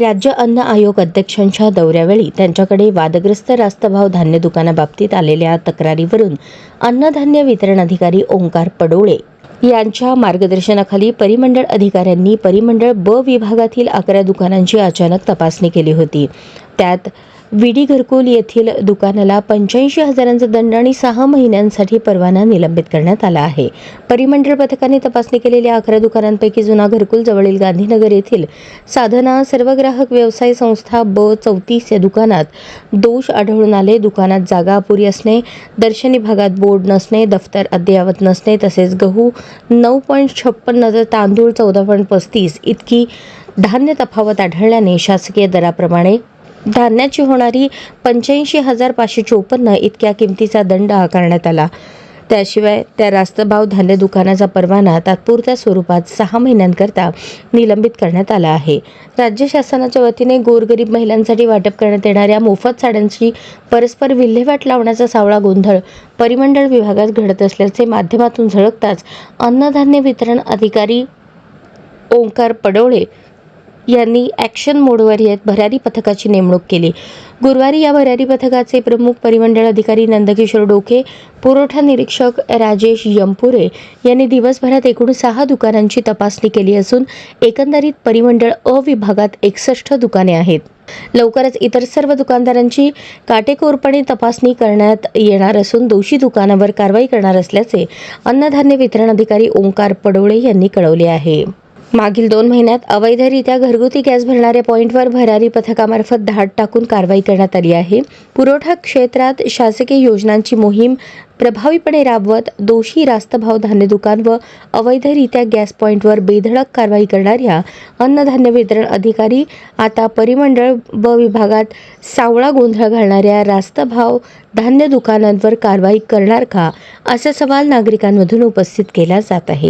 राज्य अन्न आयोग अध्यक्षांच्या दौऱ्यावेळी त्यांच्याकडे वादग्रस्त रास्तभाव धान्य दुकानाबाबतीत आलेल्या तक्रारीवरून अन्नधान्य वितरण अधिकारी ओंकार पडोळे यांच्या मार्गदर्शनाखाली परिमंडळ अधिकाऱ्यांनी परिमंडळ ब विभागातील अकरा दुकानांची अचानक तपासणी केली होती. त्यात विडी घरकुल येथील दुकानाला पंच्याऐंशी हजारांचा दंड आणि सहा महिन्यांसाठी परवाना निलंबित करण्यात आला आहे. परिमंडळ पथकाने तपासणी केलेल्या अकरा दुकानांपैकी जुना घरकुल जवळील गांधीनगर येथील साधना सर्व ग्राहक व्यवसाय संस्था ब चौतीस या दुकानात दोष आढळून आले. दुकानात जागा अपुरी असणे दर्शनी भागात बोर्ड नसणे दफ्तर अद्ययावत नसणे तसेच गहू नऊ पॉईंट छप्पन्न तर तांदूळ चौदा पॉईंट पस्तीस इतकी धान्य तफावत आढळल्याने शासकीय दराप्रमाणे धान्याची होणारी पंच्याऐंशी हजार पाचशे चोपन्न इतक्या किमतीचा दंड आकारण्यात आला. त्याशिवाय त्या रास्तभाव धान्य दुकानाचा परवाना तात्पुरत्या स्वरूपात सहा महिन्यांकरता निलंबित करण्यात आला आहे. राज्य शासनाच्या वतीने गोरगरीब महिलांसाठी वाटप करण्यात येणाऱ्या मोफत साड्यांची परस्पर विल्हेवाट लावण्याचा सावळा गोंधळ परिमंडळ विभागात घडत असल्याचे माध्यमातून झळकताच अन्नधान्य वितरण अधिकारी ओंकार पडोळे यांनी ॲक्शन मोडवर येत भरारी पथकाची नेमणूक केली. गुरुवारी या भरारी पथकाचे प्रमुख परिमंडळ अधिकारी नंदकिशोर डोके पुरवठा निरीक्षक राजेश यमपुरे यांनी दिवसभरात एकूण सहा दुकानांची तपासणी केली असून एकंदरीत परिमंडळ अ विभागात एकसष्ट दुकाने आहेत. लवकरच इतर सर्व दुकानदारांची काटेकोरपणे तपासणी करण्यात येणार असून दोषी दुकानावर कारवाई करणार असल्याचे अन्नधान्य वितरण अधिकारी ओंकार पडोळे यांनी कळवले आहे. मागील दोन महिन्यात अवैधरित्या घरगुती गॅस भरणाऱ्या पॉईंटवर भरारी पथकामार्फत धाड टाकून कारवाई करण्यात आली आहे. पुरवठा क्षेत्रात शासकीय योजनांची मोहीम प्रभावीपणे राबवत दोषी रास्तभाव धान्य दुकान व अवैधरित्या गॅस पॉईंटवर बेधडक कारवाई करणाऱ्या अन्नधान्य वितरण अधिकारी आता परिमंडळ व विभागात सावळा गोंधळ घालणाऱ्या रास्तभाव धान्य दुकानांवर कारवाई करणार का असा सवाल नागरिकांमधून उपस्थित केला जात आहे.